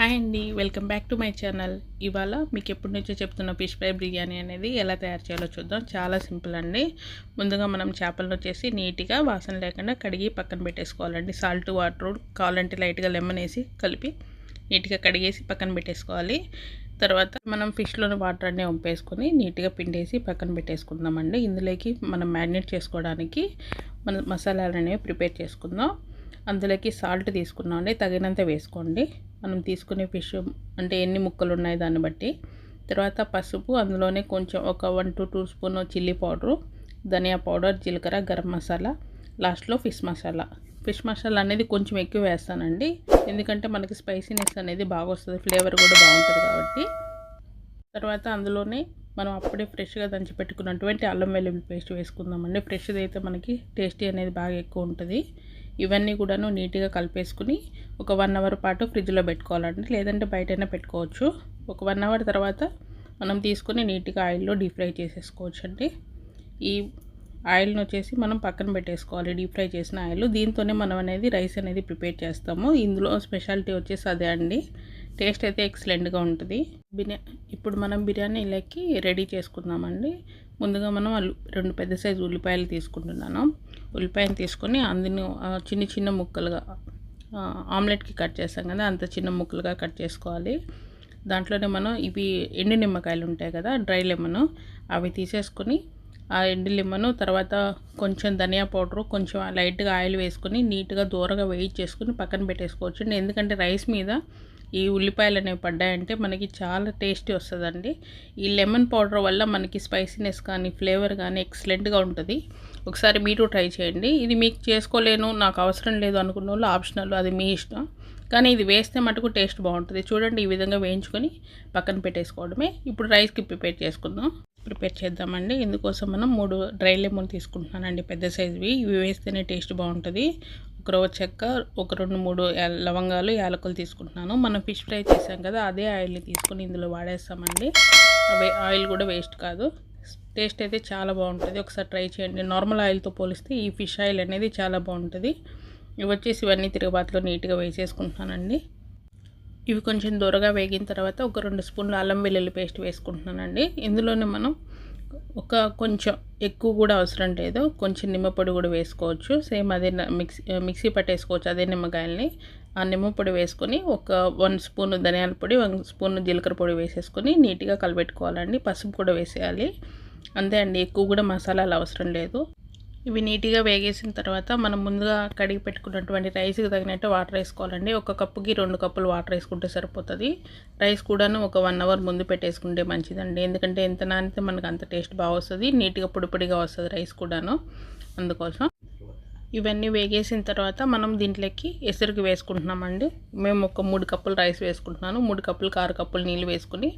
Hi అండి welcome back to my channel. ఇవాళ మీకు ఎప్పటి నుంచో చెప్తున్న ఫిష్ ఫ్రై బిర్యానీ అనేది ఎలా తయారు చేయాలో చూద్దాం. చాలా సింపుల్ అండి. ముందుగా మనం చేపలను వచ్చేసి నీట్గా వాసన లేకుండా కడిగి పక్కన పెట్టేసుకోవాలండి. సాల్ట్ వాటర్ కావాలంటే లైట్గా లెమన్ వేసి కలిపి నీట్గా కడిగేసి పక్కన పెట్టేసుకోవాలి. తర్వాత మనం ఫిష్లోని వాటర్ అన్నీ వంపేసుకొని నీట్గా పిండేసి పక్కన పెట్టేసుకుందామండి. ఇందులోకి మనం మ్యారినేట్ చేసుకోవడానికి మన మసాలాలు అనేవి ప్రిపేర్ చేసుకుందాం. అందులోకి సాల్ట్ తీసుకున్నామండి తగినంత వేసుకోండి. మనం తీసుకునే ఫిష్ అంటే ఎన్ని ముక్కలు ఉన్నాయి దాన్ని బట్టి. తర్వాత పసుపు అందులోనే కొంచెం ఒక one to two spoon chilli powder dhaniya powder జీలకర్ర గరం మసాలా లాస్ట్లో ఫిష్ మసాలా. ఫిష్ మసాలా అనేది కొంచెం ఎక్కువ వేస్తానండి. ఎందుకంటే మనకి స్పైసీనెస్ అనేది బాగా వస్తుంది ఫ్లేవర్ కూడా బాగుంటుంది కాబట్టి. తర్వాత అందులోనే మనం అప్పుడే ఫ్రెష్గా దంచి పెట్టుకున్నటువంటి అల్లం వెల్లుల్లి పేస్ట్ వేసుకుందామండి. ఫ్రెష్ది అయితే మనకి టేస్టీ అనేది బాగా ఎక్కువ ఉంటుంది. ఇవన్నీ కూడాను నీట్గా కలిపేసుకుని ఒక వన్ అవర్ పాటు ఫ్రిడ్జ్లో పెట్టుకోవాలండి. లేదంటే బయటైనా పెట్టుకోవచ్చు. ఒక వన్ అవర్ తర్వాత మనం తీసుకుని నీట్గా ఆయిల్లో డీప్ ఫ్రై చేసేసుకోవచ్చు అండి ఈ ఆయిల్ని వచ్చేసి మనం పక్కన పెట్టేసుకోవాలి. డీప్ ఫ్రై చేసిన ఆయిల్. దీంతోనే మనం అనేది రైస్ అనేది ప్రిపేర్ చేస్తాము. ఇందులో స్పెషాలిటీ వచ్చేసి అదే అండి. టేస్ట్ అయితే ఎక్సలెంట్గా ఉంటుంది. బిర్యా ఇప్పుడు మనం బిర్యానీలకి రెడీ చేసుకుందామండి. ముందుగా మనం రెండు పెద్ద సైజు ఉల్లిపాయలు తీసుకుంటున్నాను. ఉల్లిపాయను తీసుకొని అందులో చిన్న చిన్న ముక్కలుగా ఆమ్లెట్కి కట్ చేస్తాం కదా అంత చిన్న ముక్కలుగా కట్ చేసుకోవాలి. దాంట్లోనే మనం ఇవి ఎండు నిమ్మకాయలు ఉంటాయి కదా డ్రై లెమన్ అవి తీసేసుకొని ఆ ఎండు లెమన్ తర్వాత కొంచెం ధనియా పౌడరు కొంచెం లైట్గా ఆయిల్ వేసుకొని నీట్గా దూరగా వేయి చేసుకుని పక్కన పెట్టేసుకోవచ్చు. ఎందుకంటే రైస్ మీద ఈ ఉల్లిపాయలు అనేవి పడ్డాయంటే మనకి చాలా టేస్టీ వస్తుందండి. ఈ లెమన్ పౌడర్ వల్ల మనకి స్పైసీనెస్ కానీ ఫ్లేవర్ కానీ ఎక్సలెంట్గా ఉంటుంది. ఒకసారి మీరు ట్రై చేయండి. ఇది మీకు చేసుకోలేను నాకు అవసరం లేదు అనుకున్న వాళ్ళు ఆప్షనల్ అది మీ ఇష్టం. కానీ ఇది వేస్తే మటుకు టేస్ట్ బాగుంటుంది. చూడండి ఈ విధంగా వేయించుకొని పక్కన పెట్టేసుకోవడమే. ఇప్పుడు రైస్కి ప్రిపేర్ చేసుకుందాం. ప్రిపేర్ చేద్దామండి. ఇందుకోసం మనం మూడు డ్రై లెమన్ తీసుకుంటున్నానండి. పెద్ద సైజువి. ఇవి వేస్తేనే టేస్ట్ బాగుంటుంది. ఒక రవ్వ చెక్క ఒక రెండు మూడు లవంగాలు యాలకులు తీసుకుంటున్నాను. మనం ఫిష్ ఫ్రై చేసాం కదా అదే ఆయిల్ని తీసుకొని ఇందులో వాడేస్తామండి. అవి ఆయిల్ కూడా వేస్ట్ కాదు. టేస్ట్ అయితే చాలా బాగుంటుంది. ఒకసారి ట్రై చేయండి. నార్మల్ ఆయిల్తో పోలిస్తే ఈ ఫిష్ ఆయిల్ అనేది చాలా బాగుంటుంది. ఇవి వచ్చేసి ఇవన్నీ తిరగబాతులో నీట్గా వేసేసుకుంటున్నానండి. ఇవి కొంచెం దూరగా వేగిన తర్వాత ఒక రెండు స్పూన్లు అల్లం వెల్లుల్లి పేస్ట్ వేసుకుంటున్నానండి. ఇందులోనే మనం ఒక కొంచెం ఎక్కువ కూడా అవసరం లేదు. కొంచెం నిమ్మపొడి కూడా వేసుకోవచ్చు. సేమ్ అదే మిక్సీ మిక్సీ పట్టేసుకోవచ్చు అదే నిమ్మకాయల్ని. ఆ నిమ్మపొడి వేసుకొని ఒక వన్ స్పూన్ ధనియాల పొడి వన్ స్పూన్ జీలకర్ర పొడి వేసేసుకొని నీట్గా కలబెట్టుకోవాలండి. పసుపు కూడా వేసేయాలి. అంతే అండి. ఎక్కువ కూడా మసాలాలు అవసరం లేదు. ఇవి నీట్గా వేగేసిన తర్వాత మనం ముందుగా కడిగి పెట్టుకున్నటువంటి రైస్కి తగినట్టు వాటర్ వేసుకోవాలండి. ఒక కప్పుకి రెండు కప్పులు వాటర్ వేసుకుంటే సరిపోతుంది. రైస్ కూడాను ఒక వన్ అవర్ ముందు పెట్టేసుకుంటే మంచిదండి. ఎందుకంటే ఎంత నానితే మనకు అంత టేస్ట్ బాగా వస్తుంది నీట్గా పొడిపొడిగా వస్తుంది రైస్ కూడాను అందుకోసం. ఇవన్నీ వేగేసిన తర్వాత మనం దీంట్లోకి ఎసురుకి వేసుకుంటున్నామండి. మేము ఒక మూడు కప్పులు రైస్ వేసుకుంటున్నాను. మూడు కప్పులు ఆరు కప్పులు నీళ్ళు వేసుకుని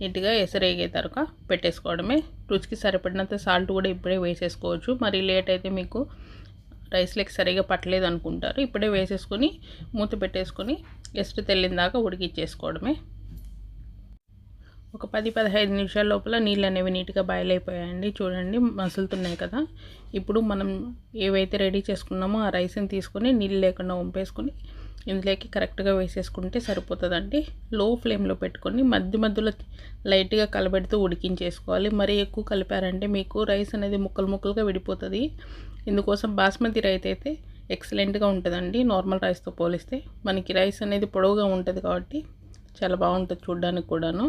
నీట్గా ఎసరేగే తరక పెట్టేసుకోవడమే. రుచికి సరిపడినంత సాల్ట్ కూడా ఇప్పుడే వేసేసుకోవచ్చు. మరి లేట్ అయితే మీకు రైస్లోకి సరిగా పట్టలేదు అనుకుంటారు ఇప్పుడే వేసేసుకొని మూత పెట్టేసుకొని ఎసరు తెల్లిన దాకా ఉడికిచ్చేసుకోవడమే. ఒక పది పదహైదు నిమిషాల లోపల నీళ్ళు అనేవి నీట్గా బాయిల్ అయిపోయాయండి. చూడండి మసులుతున్నాయి కదా. ఇప్పుడు మనం ఏవైతే రెడీ చేసుకున్నామో ఆ రైస్ని తీసుకొని నీళ్ళు లేకుండా వంపేసుకొని ఇందులోకి కరెక్ట్గా వేసేసుకుంటే సరిపోతుందండి. లో ఫ్లేమ్లో పెట్టుకొని మధ్య మధ్యలో లైట్గా కలబెడుతూ ఉడికించేసుకోవాలి. మరి ఎక్కువ కలిపారంటే మీకు రైస్ అనేది ముక్కలు ముక్కలుగా విడిపోతుంది. ఇందుకోసం బాస్మతి రైస్ అయితే ఎక్సలెంట్గా ఉంటుందండి. నార్మల్ రైస్తో పోలిస్తే మనకి రైస్ అనేది పొడవుగా ఉంటుంది కాబట్టి చాలా బాగుంటుంది చూడడానికి కూడాను.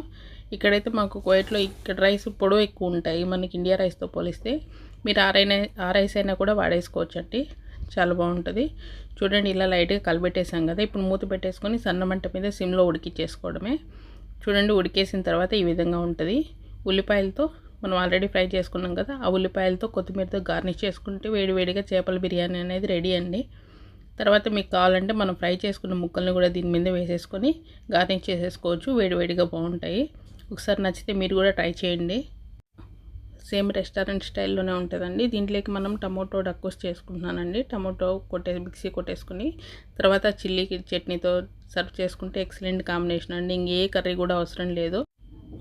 ఇక్కడైతే మాకు కోయట్లో ఇక్కడ రైస్ పొడవు ఎక్కువ ఉంటాయి. మనకి ఇండియా రైస్తో పోలిస్తే మీరు ఆరైనా ఆ రైస్ అయినా కూడా వాడేసుకోవచ్చండి. చాలా బాగుంటుంది. చూడండి ఇలా లైట్గా కలిపెట్టేసాం కదా. ఇప్పుడు మూత పెట్టేసుకొని సన్నమంట మీద సిమ్లో ఉడికిచ్చేసుకోవడమే. చూడండి ఉడికేసిన తర్వాత ఈ విధంగా ఉంటుంది. ఉల్లిపాయలతో మనం ఆల్రెడీ ఫ్రై చేసుకున్నాం కదా ఆ ఉల్లిపాయలతో కొత్తిమీరతో గార్నిష్ చేసుకుంటే వేడివేడిగా చేపల బిర్యానీ అనేది రెడీ అండి. తర్వాత మీకు కావాలంటే మనం ఫ్రై చేసుకున్న ముక్కల్ని కూడా దీని మీద వేసేసుకొని గార్నిష్ చేసేసుకోవచ్చు. వేడివేడిగా బాగుంటాయి. ఒకసారి నచ్చితే మీరు కూడా ట్రై చేయండి. సేమ్ రెస్టారెంట్ స్టైల్లోనే ఉంటుందండి. దీంట్లోకి మనం టమోటో డక్కుస్ చేసుకుంటున్నానండి. టమోటో కొట్టే మిక్సీ కొట్టేసుకుని తర్వాత చిల్లీ చట్నీతో సర్వ్ చేసుకుంటే ఎక్సలెంట్ కాంబినేషన్ అండి. ఇంకే కర్రీ కూడా అవసరం లేదు.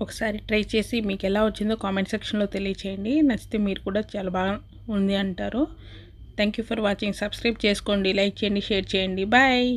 ఒకసారి ట్రై చేసి మీకు ఎలా వచ్చిందో కామెంట్ సెక్షన్లో తెలియచేయండి. నచ్చితే మీరు కూడా చాలా బాగా ఉంది అంటారు. Thank you for watching subscribe చేసుకోండి లైక్ చేయండి షేర్ చేయండి. బాయ్